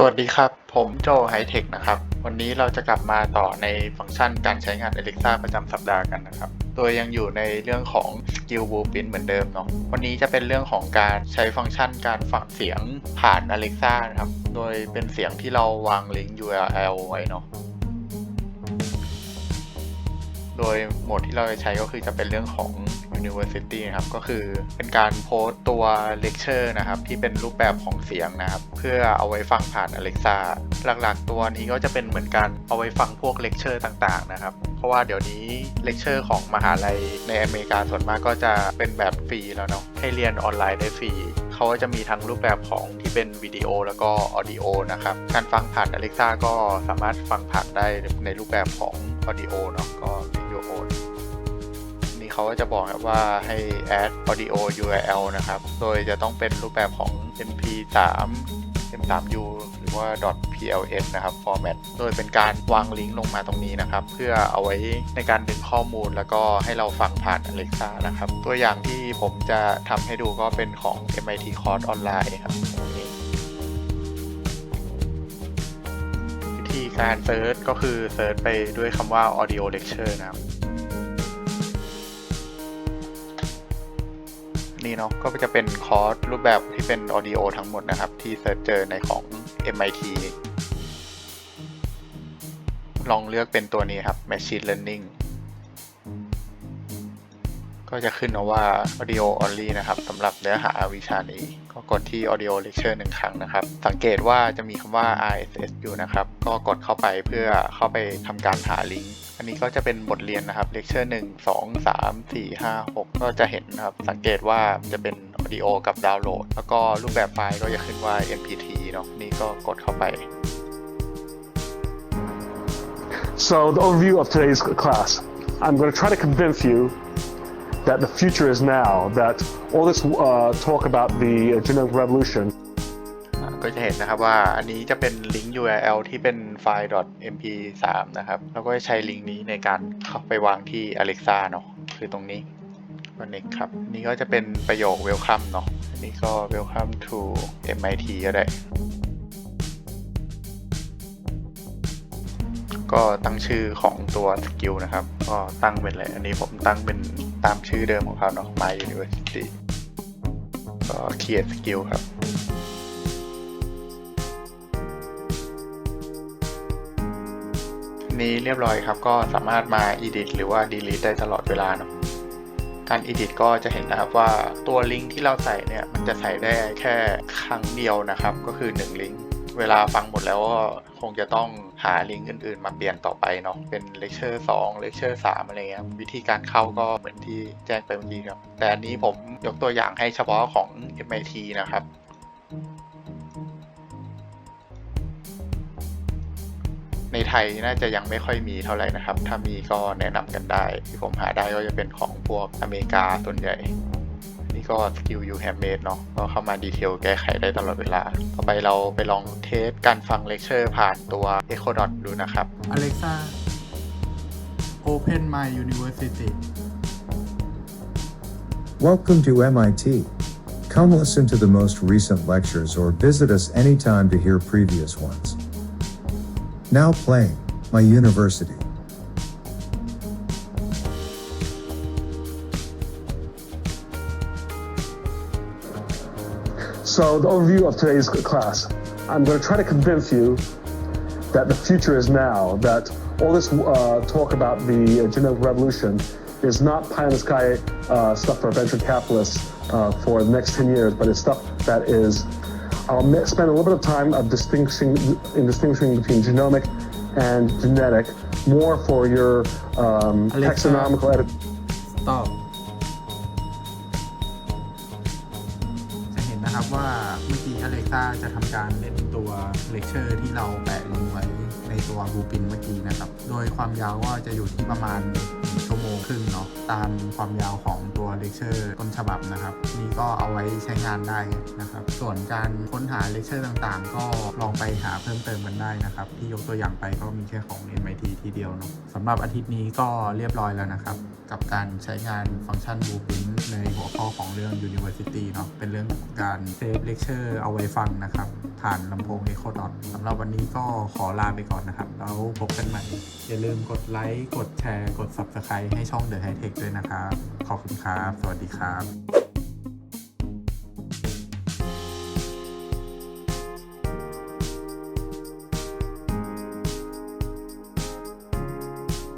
สวัสดีครับ ผมโจไฮเทคนะครับ วันนี้เราจะกลับมาต่อในฟังก์ชันการใช้งาน Alexa ประจำสัปดาห์กันนะครับโดยยังอยู่ในเรื่องของ Skill Blueprint เหมือนเดิมเนาะ วันนี้จะเป็นเรื่องของการใช้ฟังก์ชันการฟังเสียงผ่าน Alexa นะครับ โดยเป็นเสียงที่เราวางลิงก์ URL ไว้เนาะ โดยโหมดที่เราจะใช้ก็คือจะเป็นเรื่องของ University นะครับก็คือเป็นการโพสต์ตัวเลคเชอร์นะครับที่เป็นรูปแบบของเสียงนะครับเพื่อเอาไว้ฟังผ่าน Alexa หลักๆ ตัวนี้ก็จะเป็นเหมือนกันเอาไว้ฟังพวกเลคเชอร์ต่างๆนะครับเพราะว่าเดี๋ยวนี้เลคเชอร์ของมหาลัยในอเมริกาส่วนมากก็จะเป็นแบบฟรีแล้วเนาะให้เรียนออนไลน์ได้ฟรีเขาก็จะมีทั้งรูปแบบของที่เป็นวิดีโอแล้วก็ออดิโอนะครับการฟังผ่าน Alexa ก็สามารถฟังผ่านได้ในรูปแบบของออดิโอเนาะก็วิดีโอ เขาก็จะบอกครับว่าให้ add audio URL นะครับ โดยจะต้องเป็นรูปแบบของ mp3 m3u หรือว่า .pls นะครับ format โดยเป็นการวางลิงก์ลงมาตรงนี้นะครับ เพื่อเอาไว้ในการดึงข้อมูลแล้วก็ให้เราฟังผ่าน Alexa นะครับ ตัวอย่างที่ผมจะทำให้ดูก็เป็นของ MIT Course ออนไลน์ครับตรงนี้วิธีการเซิร์ชก็คือเซิร์ชไปด้วยคำว่า audio lecture นะครับ นี่เนาะก็จะเป็นคอร์สรูปแบบที่เป็นออดิโอทั้งหมดนะครับ ที่เซิร์ชเจอในของ MIT ลองเลือกเป็นตัวนี้ครับ Machine Learning ก็จะขึ้นมาว่า audio only นะครับสำหรับเนื้อหาวิชานี้ ก็กดที่ audio lecture หนึ่งครั้งนะครับ สังเกตว่าจะมีคำว่า RSS อยู่นะครับ ก็กดเข้าไปเพื่อเข้าไปทำการหาลิงก์อันนี้ก็จะเป็นบทเรียนนะครับ lecture 1 2 3 4 5 6ก็จะเห็นนะครับ สังเกตว่าจะเป็น audio กับดาวน์โหลด แล้วก็รูปแบบไฟล์ก็จะขึ้นว่า mpt เนาะนี่ก็กดเข้าไป So the overview of today's class, I'm going to try to convince you that the future is now, that all this uh, talk about the uh, genetic revolution ก็จะเห็นนะครับว่าอันนี้จะเป็นลิงก์ URL ที่เป็นไฟล์ .mp3 นะครับ แล้วก็ใช้ลิงก์นี้ในการเข้าไปวางที่ Alexa เนาะคือตรงนี้ก็ next ครับ นี่ก็จะเป็นประโยค welcome เนาะอันนี้ก็ welcome to MIT ก็ได้ ก็ตั้งชื่อของตัวสกิลนะครับ ก็ตั้งเป็นอะไร อันนี้ผมตั้งเป็น ตามชื่อเดิมของเขาเนาะ My University ก็ create skill ครับนี้เรียบร้อยครับก็สามารถมา edit หรือว่า delete ได้ตลอดเวลาเนาะการ edit ก็จะเห็นนะครับว่าตัวลิงก์ที่เราใส่เนี่ย มันจะใส่ได้แค่ครั้งเดียวนะครับ ก็คือ 1 ลิงก์ เวลาฟังหมดแล้วก็ คงจะต้องหาลิงก์อื่นๆ มาเปลี่ยนต่อไปเนาะเป็น lecture 2 lecture 3อะไรเงี้ยวิธีการเข้าก็เหมือนที่แจ้งไปเมื่อกี้ครับ แต่อันนี้ผมยกตัวอย่างให้เฉพาะของ MIT นะครับในไทยน่าจะยังไม่ค่อยมีเท่าไหร่นะครับ ถ้ามีก็แนะนำกันได้ ที่ผมหาได้ก็จะเป็นของพวกอเมริกาส่วนใหญ่ นี่ก็สกิลยูแฮมเมดเนาะก็เข้ามาดีเทลแก้ไขได้ตลอดเวลา ต่อไปเราไปลองเทสการฟังเลคเชอร์ผ่านตัว Echo Dot ดูนะครับ Alexa Open My University Welcome to MIT. Come listen to the most recent lectures or visit us anytime to hear previous ones. Now playing My University. So the overview of today's class, I'm going to try to convince you that the future is now, that all this uh, talk about the uh, genetic revolution is not pie in the sky uh, stuff for venture capitalists uh, for the next 10 years, but it's stuff that is, I'll spend a little bit of time of distinguishing, in distinguishing between genomic and genetic, more for your um, Alexa. taxonomical edit. Stop นะครับว่าเมื่อกี้ Alexa จะทำการเล่นตัวเลคเชอร์ที่เราแปะลงไว้ในตัวบูปินเมื่อกี้นะครับ โดยความยาวก็จะอยู่ที่ประมาณชั่ว ครึ่งเนาะตามความยาวของตัวเลคเชอร์ต้นฉบับนะครับ นี่ก็เอาไว้ใช้งานได้นะครับ ส่วนการค้นหาเลคเชอร์ต่างๆ ก็ลองไปหาเพิ่มเติมกันได้นะครับ ที่ยกตัวอย่างไปก็มีแค่ของ MIT ทีเดียวเนาะสำหรับอาทิตย์นี้ก็เรียบร้อยแล้วนะครับ กับการใช้งานฟังก์ชัน Blueprint ในหัวข้อของเรื่อง University เนาะเป็นเรื่องของการเซฟเลคเชอร์เอาไว้ฟังนะครับ ผ่านลำโพง Echo Dot สำหรับวันนี้ก็ขอลาไปก่อนนะครับ แล้วพบกันใหม่ อย่าลืมกดไลค์ กดแชร์ กด Subscribe ให้ช่อง The High Tech ด้วยนะครับ ขอบคุณครับ สวัสดีครับ